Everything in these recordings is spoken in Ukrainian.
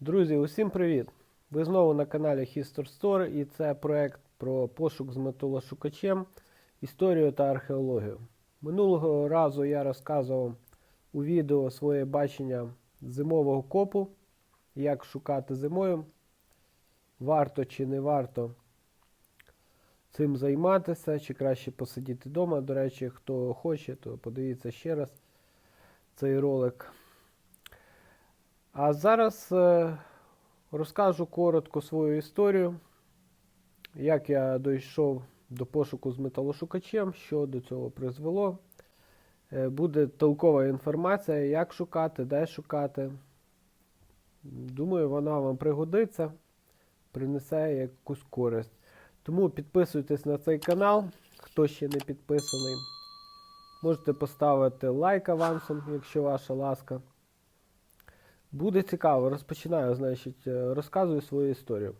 Друзі, усім привіт! Ви знову на каналі History Store і це проект про пошук з металошукачем, історію та археологію. Минулого разу я розказував у відео своє бачення зимового копу, як шукати зимою, варто чи не варто цим займатися, чи краще посидіти вдома. До речі, хто хоче, то подивіться ще раз цей ролик. А зараз е, розкажу коротко свою історію, як я дійшов до пошуку з металошукачем, що до цього призвело. Е, буде толкова інформація, як шукати, де шукати. Думаю, вона вам пригодиться, принесе якусь користь. Тому підписуйтесь на цей канал, хто ще не підписаний. Можете поставити лайк авансом, якщо ваша ласка. Буде цікаво, розпочинаю, значить, е, розказую свою історію.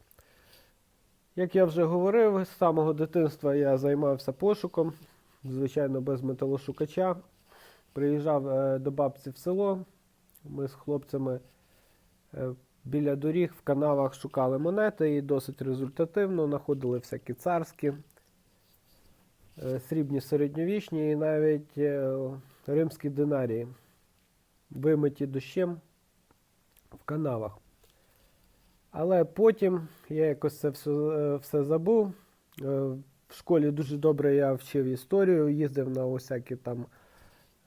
Як я вже говорив, з самого дитинства я займався пошуком, звичайно, без металошукача. Приїжджав е, до бабці в село. Ми з хлопцями е, біля доріг в канавах шукали монети і досить результативно знаходили всякі царські, срібні середньовічні і навіть римські динарії, вимиті дощем в канавах. Але потім я якось це все, е, все забув. Е, В школі дуже добре я вчив історію, їздив на усякі там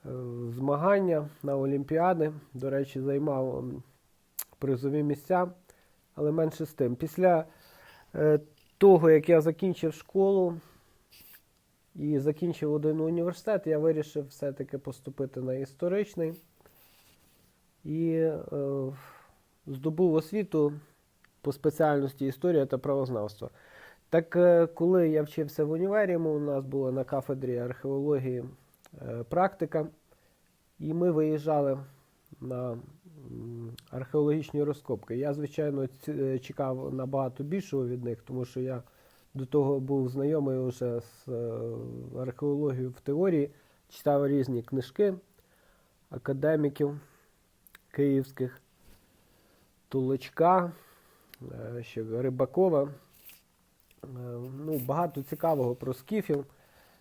е, змагання, на олімпіади. До речі, займав призові місця, але менше з тим. Після того, як я закінчив школу і закінчив один університет, я вирішив все-таки поступити на історичний. І е, здобув освіту по спеціальності історія та правознавство. Так, е, коли я вчився в універі, у нас була на кафедрі археології е, практика, і ми виїжджали на археологічні розкопки. Я, звичайно, чекав набагато більшого від них, тому що я до того був знайомий вже з археологією в теорії, читав різні книжки академіків київських, Туличка, е, ще Рибакова. Е, Ну, багато цікавого про скіфів,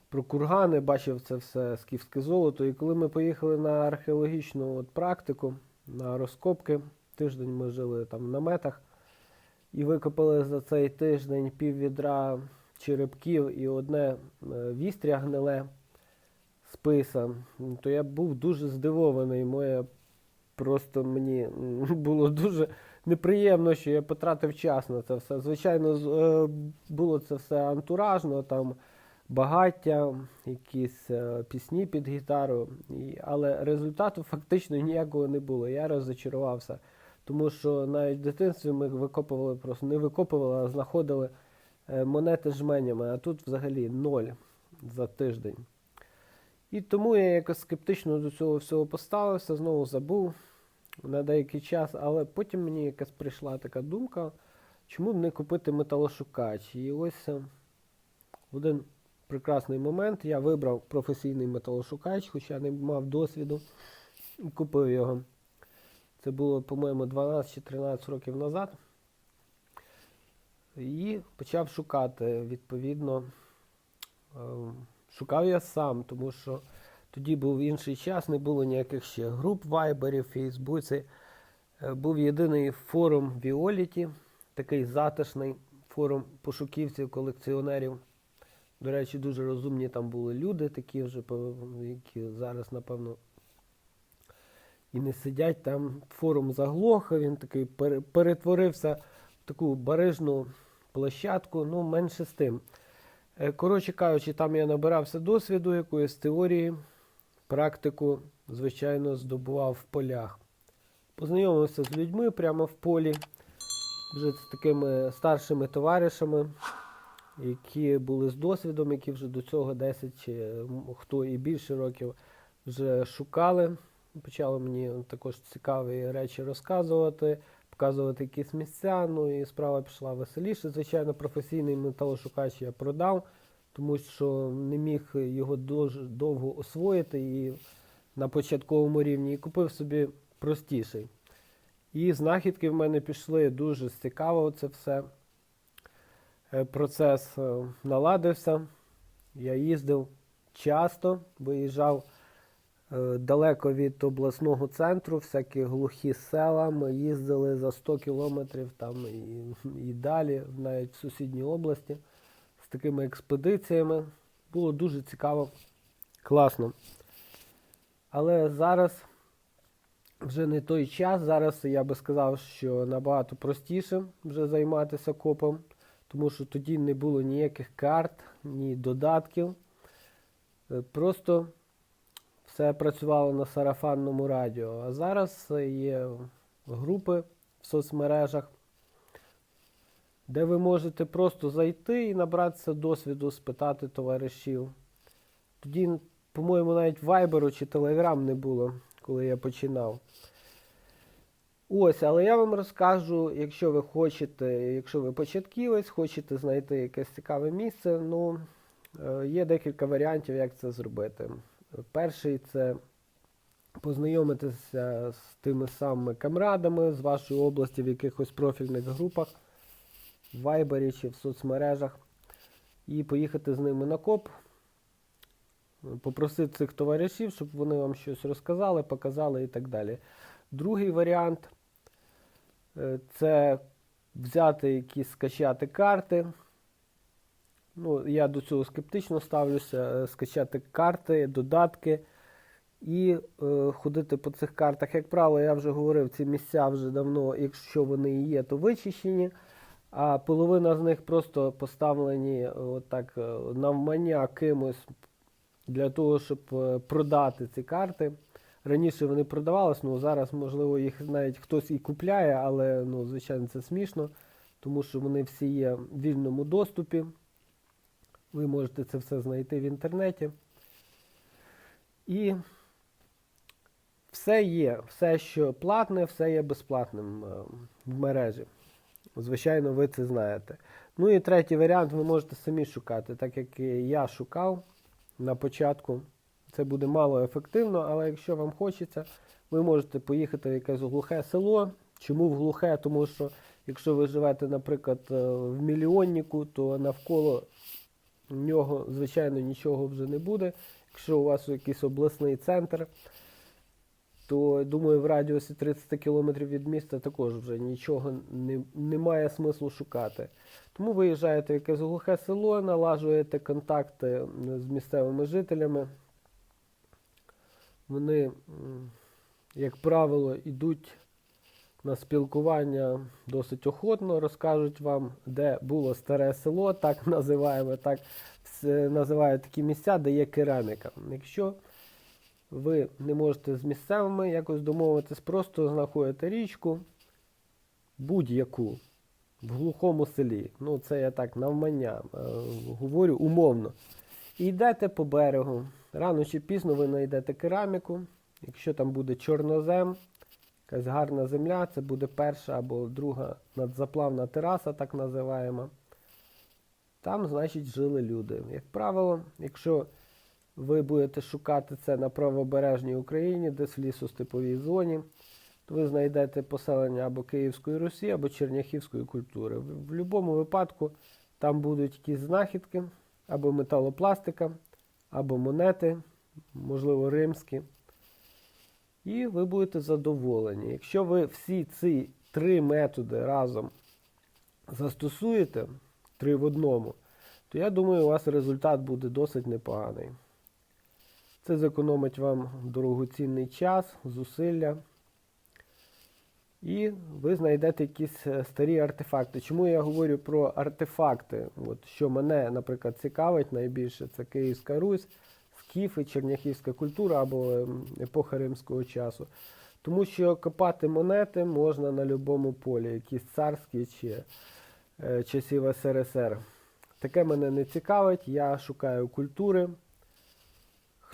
про кургани, бачив це все скіфське золото. І коли ми поїхали на археологічну от практику, на розкопки, тиждень ми жили там в наметах і викопали за цей тиждень пів відра черепків і одне е, вістря гниле списа, то я був дуже здивований. Моє просто мені було дуже неприємно, що я потратив час на це все. Звичайно, е, було це все антуражно, там багаття, якісь е, пісні під гітару, але результату фактично ніякого не було. Я розочарувався. Тому що навіть в дитинстві ми викопували, просто не викопували, а знаходили е, монети жменями, а тут взагалі ноль за тиждень. І тому я якось скептично до цього всього поставився, знову забув на деякий час, але потім мені якась прийшла така думка, чому не купити металошукач. І ось е, один прекрасний момент я вибрав професійний металошукач, хоча не мав досвіду, купив його. Це було, по-моєму, 12 чи 13 років назад. І почав шукати, відповідно. е, Шукав я сам, тому що тоді був інший час, не було ніяких ще груп вайберів, Фейсбуці. Е, Був єдиний форум Віоліті, такий затишний форум пошуківців, колекціонерів. До речі, дуже розумні там були люди, такі вже, які зараз, напевно, і не сидять там. Форум заглох, він такий пере- перетворився в таку барижну площадку, ну, менше з тим. Е, Коротше кажучи, там я набирався досвіду, якоїсь теорії, практику, звичайно, здобував в полях. Познайомився з людьми прямо в полі, вже з такими старшими товаришами, які були з досвідом, які вже до цього 10 чи хто і більше років вже шукали. Почали мені також цікаві речі розказувати, показувати якісь місця. Ну і справа пішла веселіше. Звичайно, професійний металошукач я продав, тому що не міг його дуже довго освоїти і на початковому рівні і купив собі простіший. І знахідки в мене пішли дуже цікаво це все. Е, Процес е, наладився. Я їздив часто, виїжджав е, далеко від обласного центру, всякі глухі села. Ми їздили за 100 кілометрів там і, і далі, навіть в сусідній області, такими експедиціями. Було дуже цікаво, класно. Але зараз вже не той час. Зараз я би сказав, що набагато простіше вже займатися копом, тому що тоді не було ніяких карт, ні додатків. Е, Просто все працювало на сарафанному радіо. А зараз є групи в соцмережах, де ви можете просто зайти і набратися досвіду, спитати товаришів. Тоді, по-моєму, навіть Viber чи Telegram не було, коли я починав. Ось, але я вам розкажу, якщо ви хочете, якщо ви початківець, хочете знайти якесь цікаве місце, ну, е, є декілька варіантів, як це зробити. Перший це познайомитися з тими самими камрадами з вашої області в якихось профільних групах, в Вайбері чи в соцмережах, і поїхати з ними на коп, попросити цих товаришів, щоб вони вам щось розказали, показали і так далі. Другий варіант е, це взяти якісь скачати карти. Ну, я до цього скептично ставлюся, е, скачати карти, додатки і е, ходити по цих картах. Як правило, я вже говорив, ці місця вже давно, якщо вони і є, то вичищені, а половина з них просто поставлені е, отак е, навмання кимось для того, щоб е, продати ці карти. Раніше вони продавались, ну зараз, можливо, їх навіть хтось і купляє, але ну, звичайно це смішно, тому що вони всі є в вільному доступі. Ви можете це все знайти в інтернеті. І все є, все, що платне, все є безплатним в мережі. Звичайно, ви це знаєте. Ну і третій варіант ви можете самі шукати, так як я шукав на початку. Це буде мало ефективно, але якщо вам хочеться, ви можете поїхати в якесь глухе село. Чому в глухе? Тому що якщо ви живете, наприклад, е, в мільйоннику, то навколо нього, звичайно, нічого вже не буде. Якщо у вас якийсь обласний центр, то думаю, в радіусі 30 км від міста також вже нічого не, немає смислу шукати. Тому виїжджаєте в якесь глухе село, налажуєте контакти з місцевими жителями. Вони, як правило, йдуть на спілкування досить охотно, розкажуть вам, де було старе село, так називаємо, так називають такі місця, де є кераміка. Якщо ви не можете з місцевими якось домовитись, просто знаходите річку будь-яку в глухому селі. Ну, це я так навмання е, говорю умовно. І йдете по берегу. Рано чи пізно ви знайдете кераміку. Якщо там буде чорнозем, якась гарна земля, це буде перша або друга надзаплавна тераса, так називаємо. Там, значить, жили люди. Як правило, якщо ви будете шукати це на правобережній Україні, десь в лісостеповій зоні, то ви знайдете поселення або Київської Русі, або Черняхівської культури. В, будь-якому випадку там будуть якісь знахідки, або металопластика, або монети, можливо, римські. І ви будете задоволені. Якщо ви всі ці три методи разом застосуєте, три в одному, то я думаю, у вас результат буде досить непоганий. Це зекономить вам дорогоцінний час, зусилля. І ви знайдете якісь е, старі артефакти. Чому я говорю про артефакти? От, що мене, наприклад, цікавить найбільше, це Київська Русь, скіфи, черняхівська культура або епоха римського часу. Тому що копати монети можна на будь-якому полі, якісь царські чи е, часів СРСР. Таке мене не цікавить, я шукаю культури.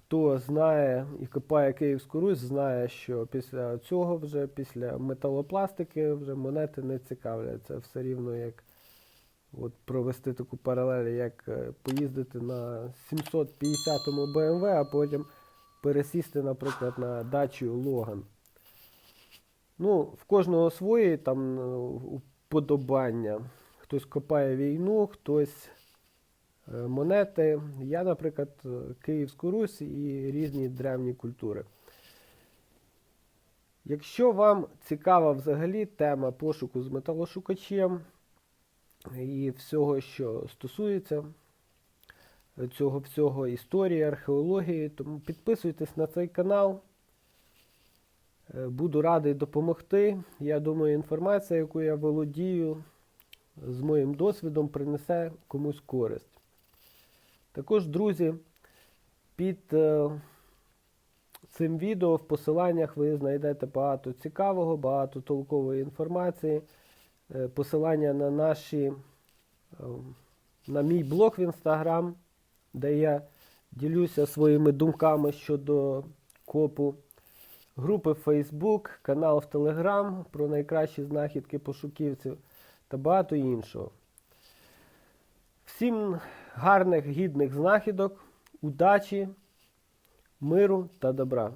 Хто знає і копає Київську Русь, знає, що після цього, вже після металопластики, вже монети не цікавлять. Це все рівно як от провести таку паралель, як е, поїздити на 750-му BMW, а потім пересісти, наприклад, на дачу Логан. Ну, в кожного свої там е, уподобання. Хтось копає війну, хтось монети. Я, наприклад, е, Київську Русь і різні древні культури. Якщо вам цікава взагалі тема пошуку з металошукачем і всього, що стосується цього всього історії, археології, тому підписуйтесь на цей канал. Е, Буду радий допомогти. Я думаю, інформація, яку я володію з моїм досвідом, принесе комусь користь. Також, друзі, під е, цим відео в посиланнях ви знайдете багато цікавого, багато толкової інформації, е, посилання на наші, е, на мій блог в Інстаграм, де я ділюся своїми думками щодо копу, групи в Facebook, канал в Telegram про найкращі знахідки пошуківців та багато іншого. Всім гарних, гідних знахідок, удачі, миру та добра.